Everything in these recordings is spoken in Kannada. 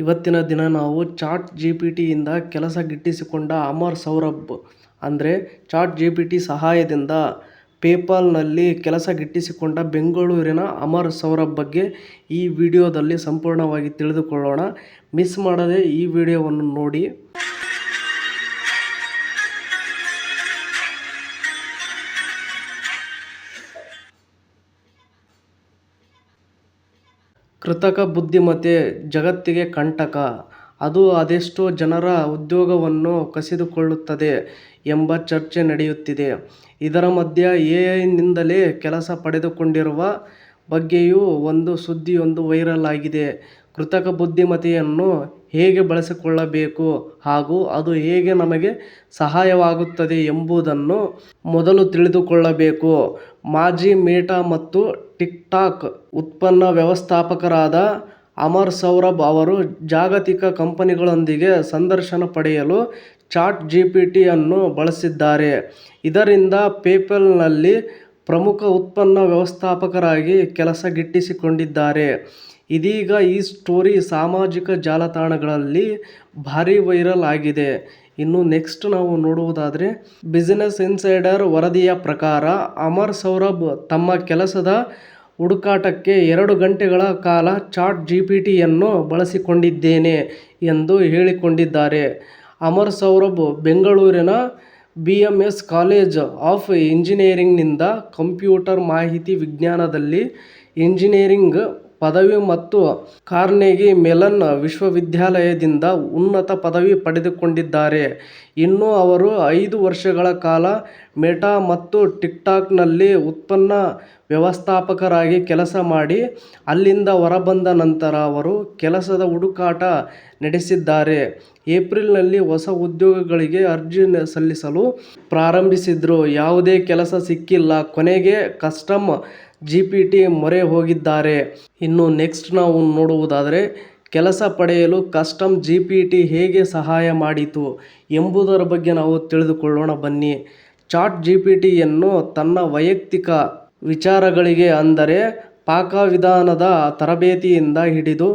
ಇವತ್ತಿನ ದಿನ ನಾವು ಚಾಟ್ ಜಿ ಪಿ ಟಿಯಿಂದ ಕೆಲಸ ಗಿಟ್ಟಿಸಿಕೊಂಡ ಅಮರ್ ಸೌರಭ್ ಅಂದರೆ ಚಾಟ್ ಜಿ ಪಿ ಟಿ ಸಹಾಯದಿಂದ ಪೇಪಾಲ್ನಲ್ಲಿ ಕೆಲಸ ಗಿಟ್ಟಿಸಿಕೊಂಡ ಬೆಂಗಳೂರಿನ ಅಮರ್ ಸೌರಭ್ ಬಗ್ಗೆ ಈ ವಿಡಿಯೋದಲ್ಲಿ ಸಂಪೂರ್ಣವಾಗಿ ತಿಳಿದುಕೊಳ್ಳೋಣ. ಮಿಸ್ ಮಾಡದೆ ಈ ವಿಡಿಯೋವನ್ನು ನೋಡಿ. ಕೃತಕ ಬುದ್ಧಿಮತ್ತೆ ಜಗತ್ತಿಗೆ ಕಂಟಕ, ಅದು ಅದೆಷ್ಟೋ ಜನರ ಉದ್ಯೋಗವನ್ನು ಕಸಿದುಕೊಳ್ಳುತ್ತದೆ ಎಂಬ ಚರ್ಚೆ ನಡೆಯುತ್ತಿದೆ. ಇದರ ಮಧ್ಯೆ ಎಐನಿಂದಲೇ ಕೆಲಸ ಪಡೆದುಕೊಂಡಿರುವ ಬಗ್ಗೆಯೂ ಒಂದು ಸುದ್ದಿಯೊಂದು ವೈರಲ್ ಆಗಿದೆ. ಕೃತಕ ಬುದ್ಧಿಮತ್ತೆಯನ್ನು ಹೇಗೆ ಬಳಸಿಕೊಳ್ಳಬೇಕು ಹಾಗೂ ಅದು ಹೇಗೆ ನಮಗೆ ಸಹಾಯವಾಗುತ್ತದೆ ಎಂಬುದನ್ನು ಮೊದಲು ತಿಳಿದುಕೊಳ್ಳಬೇಕು. ಮಾಜಿ ಮೇಟಾ ಮತ್ತು ಟಿಕ್ ಟಾಕ್ ಉತ್ಪನ್ನ ವ್ಯವಸ್ಥಾಪಕರಾದ ಅಮರ್ ಸೌರಭ್ ಅವರು ಜಾಗತಿಕ ಕಂಪನಿಗಳೊಂದಿಗೆ ಸಂದರ್ಶನ ಪಡೆಯಲು ಚಾಟ್ ಜಿ ಪಿ ಟಿ ಯನ್ನು ಬಳಸಿದ್ದಾರೆ. ಇದರಿಂದ ಪೇಪಲ್ನಲ್ಲಿ ಪ್ರಮುಖ ಉತ್ಪನ್ನ ವ್ಯವಸ್ಥಾಪಕರಾಗಿ ಕೆಲಸ ಗಿಟ್ಟಿಸಿಕೊಂಡಿದ್ದಾರೆ. ಇದೀಗ ಈ ಸ್ಟೋರಿ ಸಾಮಾಜಿಕ ಜಾಲತಾಣಗಳಲ್ಲಿ ಭಾರೀ ವೈರಲ್ ಆಗಿದೆ. ಇನ್ನು ನೆಕ್ಸ್ಟ್ ನಾವು ನೋಡುವುದಾದರೆ ಬಿಸಿನೆಸ್ ಇನ್ಸೈಡರ್ ವರದಿಯ ಪ್ರಕಾರ ಅಮರ್ ಸೌರಭ್ ತಮ್ಮ ಕೆಲಸದ ಹುಡುಕಾಟಕ್ಕೆ ಎರಡು ಗಂಟೆಗಳ ಕಾಲ ಚಾಟ್ ಜಿ ಪಿ ಟಿಯನ್ನು ಬಳಸಿಕೊಂಡಿದ್ದೇನೆ ಎಂದು ಹೇಳಿಕೊಂಡಿದ್ದಾರೆ. ಅಮರ್ ಸೌರಭ್ ಬೆಂಗಳೂರಿನ B M S college of ಇಂಜಿನಿಯರಿಂಗ್ನಿಂದ computer ಮಾಹಿತಿ ವಿಜ್ಞಾನದಲ್ಲಿ ಇಂಜಿನಿಯರಿಂಗ್ ಪದವಿ ಮತ್ತು ಕಾರ್ನೆಗಿ ಮೆಲನ್ ವಿಶ್ವವಿದ್ಯಾಲಯದಿಂದ ಉನ್ನತ ಪದವಿ ಪಡೆದುಕೊಂಡಿದ್ದಾರೆ. ಇನ್ನು ಅವರು ಐದು ವರ್ಷಗಳ ಕಾಲ ಮೆಟಾ ಮತ್ತು ಟಿಕ್ ಟಾಕ್ನಲ್ಲಿ ಉತ್ಪನ್ನ ವ್ಯವಸ್ಥಾಪಕರಾಗಿ ಕೆಲಸ ಮಾಡಿ, ಅಲ್ಲಿಂದ ಹೊರಬಂದ ನಂತರ ಅವರು ಕೆಲಸದ ಹುಡುಕಾಟ ನಡೆಸಿದ್ದಾರೆ. ಏಪ್ರಿಲ್ನಲ್ಲಿ ಹೊಸ ಉದ್ಯೋಗಗಳಿಗೆ ಅರ್ಜಿ ಸಲ್ಲಿಸಲು ಪ್ರಾರಂಭಿಸಿದ್ರು. ಯಾವುದೇ ಕೆಲಸ ಸಿಕ್ಕಿಲ್ಲ. ಕೊನೆಗೆ ಕಸ್ಟಮ್ ಜಿ ಪಿ ಟಿ ಮೊರೆ ಹೋಗಿದ್ದಾರೆ. ಇನ್ನು ನೆಕ್ಸ್ಟ್ ನಾವು ನೋಡುವುದಾದರೆ, ಕೆಲಸ ಪಡೆಯಲು ಕಸ್ಟಮ್ ಜಿ ಪಿ ಟಿ ಹೇಗೆ ಸಹಾಯ ಮಾಡಿತು ಎಂಬುದರ ಬಗ್ಗೆ ನಾವು ತಿಳಿದುಕೊಳ್ಳೋಣ ಬನ್ನಿ. ಚಾಟ್ ಜಿ ಪಿ ಟಿಯನ್ನು ತನ್ನ ವೈಯಕ್ತಿಕ ವಿಚಾರಗಳಿಗೆ ಅಂದರೆ ಪಾಕವಿಧಾನದ ತರಬೇತಿಯಿಂದ ಹಿಡಿದು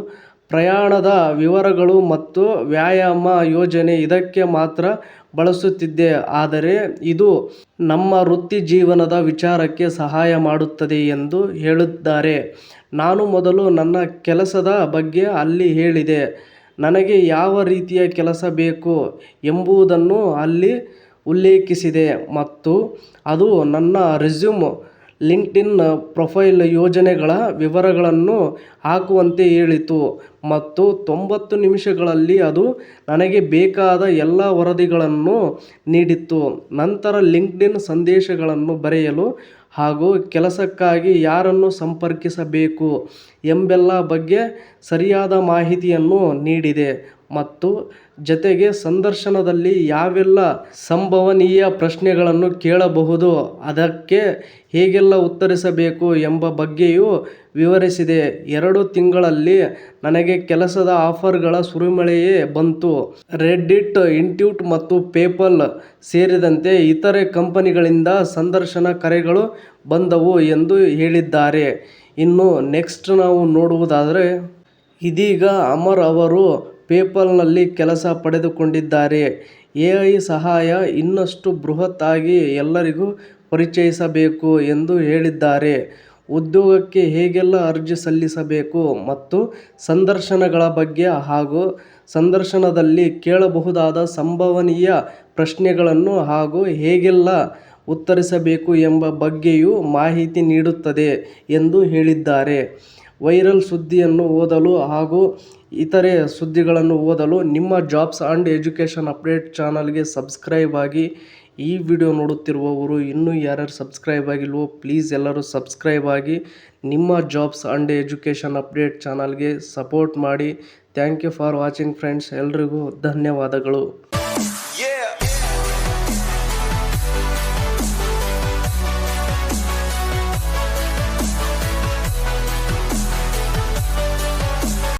ಪ್ರಯಾಣದ ವಿವರಗಳು ಮತ್ತು ವ್ಯಾಯಾಮ ಯೋಜನೆ ಇದಕ್ಕೆ ಮಾತ್ರ ಬಳಸುತ್ತಿದ್ದೆ ಆದರೆ ಇದು ನಮ್ಮ ವೃತ್ತಿಜೀವನದ ವಿಚಾರಕ್ಕೆ ಸಹಾಯ ಮಾಡುತ್ತದೆ ಎಂದು ಹೇಳುತ್ತಾರೆ ನಾನು ಮೊದಲು ನನ್ನ ಕೆಲಸದ ಬಗ್ಗೆ ಅಲ್ಲಿ ಹೇಳಿದೆ. ನನಗೆ ಯಾವ ರೀತಿಯ ಕೆಲಸ ಬೇಕು ಎಂಬುದನ್ನು ಅಲ್ಲಿ ಉಲ್ಲೇಖಿಸಿದೆ ಮತ್ತು ಅದು ನನ್ನ ರೆಸ್ಯೂಮ್, ಲಿಂಕ್ಡ್ಇನ್ ಪ್ರೊಫೈಲ್ ಯೋಜನೆಗಳ ವಿವರಗಳನ್ನು ಹಾಕುವಂತೆ ಹೇಳಿತು. ಮತ್ತು ತೊಂಬತ್ತು ನಿಮಿಷಗಳಲ್ಲಿ ಅದು ನನಗೆ ಬೇಕಾದ ಎಲ್ಲ ವರದಿಗಳನ್ನು ನೀಡಿತ್ತು. ನಂತರ ಲಿಂಕ್ಡ್ಇನ್ ಸಂದೇಶಗಳನ್ನು ಬರೆಯಲು ಹಾಗೂ ಕೆಲಸಕ್ಕಾಗಿ ಯಾರನ್ನು ಸಂಪರ್ಕಿಸಬೇಕು ಎಂಬೆಲ್ಲ ಬಗ್ಗೆ ಸರಿಯಾದ ಮಾಹಿತಿಯನ್ನು ನೀಡಿದೆ ಮತ್ತು ಜತೆಗೆ ಸಂದರ್ಶನದಲ್ಲಿ ಯಾವೆಲ್ಲ ಸಂಭವನೀಯ ಪ್ರಶ್ನೆಗಳನ್ನು ಕೇಳಬಹುದು, ಅದಕ್ಕೆ ಹೇಗೆಲ್ಲ ಉತ್ತರಿಸಬೇಕು ಎಂಬ ಬಗ್ಗೆಯೂ ವಿವರಿಸಿದೆ. ಎರಡು ತಿಂಗಳಲ್ಲಿ ನನಗೆ ಕೆಲಸದ ಆಫರ್ಗಳ ಸುರಿಮಳೆಯೇ ಬಂತು. ರೆಡ್ಡಿಟ್, ಇಂಟ್ಯೂಟ್ ಮತ್ತು ಪೇಪಾಲ್ ಸೇರಿದಂತೆ ಇತರೆ ಕಂಪನಿಗಳಿಂದ ಸಂದರ್ಶನ ಕರೆಗಳು ಬಂದವು ಎಂದು ಹೇಳಿದ್ದಾರೆ. ಇನ್ನು ನೆಕ್ಸ್ಟ್ ನಾವು ನೋಡುವುದಾದರೆ, ಇದೀಗ ಅಮರ್ ಅವರು ಪೇಪಾಲ್ನಲ್ಲಿ ಕೆಲಸ ಪಡೆದುಕೊಂಡಿದ್ದಾರೆ. ಎಐ ಸಹಾಯ ಇನ್ನಷ್ಟು ಬೃಹತ್ ಆಗಿ ಎಲ್ಲರಿಗೂ ಪರಿಚಯಿಸಬೇಕು ಎಂದು ಹೇಳಿದ್ದಾರೆ. ಉದ್ಯೋಗಕ್ಕೆ ಹೇಗೆಲ್ಲ ಅರ್ಜಿ ಸಲ್ಲಿಸಬೇಕು ಮತ್ತು ಸಂದರ್ಶನಗಳ ಬಗ್ಗೆ ಹಾಗೂ ಸಂದರ್ಶನದಲ್ಲಿ ಕೇಳಬಹುದಾದ ಸಂಭವನೀಯ ಪ್ರಶ್ನೆಗಳನ್ನು ಹಾಗೂ ಹೇಗೆಲ್ಲ ಉತ್ತರಿಸಬೇಕು ಎಂಬ ಬಗ್ಗೆಯೂ ಮಾಹಿತಿ ನೀಡುತ್ತದೆ ಎಂದು ಹೇಳಿದ್ದಾರೆ. ವೈರಲ್ ಸುದ್ದಿಯನ್ನು ಓದಲು ಹಾಗೂ ಇತರೆ ಸುದ್ದಿಗಳನ್ನು ಓದಲು ನಿಮ್ಮ ಜಾಬ್ಸ್ ಅಂಡ್ ಎಜುಕೇಷನ್ ಅಪ್ಡೇಟ್ ಚಾನಲ್ಗೆ ಸಬ್ಸ್ಕ್ರೈಬ್ ಆಗಿ. ಈ ವಿಡಿಯೋ ನೋಡುತ್ತಿರುವವರು ಇನ್ನೂ ಯಾರ್ಯಾರು ಸಬ್ಸ್ಕ್ರೈಬ್ ಆಗಿಲ್ವೋ ಪ್ಲೀಸ್ ಎಲ್ಲರೂ ಸಬ್ಸ್ಕ್ರೈಬ್ ಆಗಿ ನಿಮ್ಮ ಜಾಬ್ಸ್ ಅಂಡ್ ಎಜುಕೇಷನ್ ಅಪ್ಡೇಟ್ ಚಾನಲ್ಗೆ ಸಪೋರ್ಟ್ ಮಾಡಿ. Thank you for watching friends ಎಲ್ರಿಗೂ ಧನ್ಯವಾದಗಳು.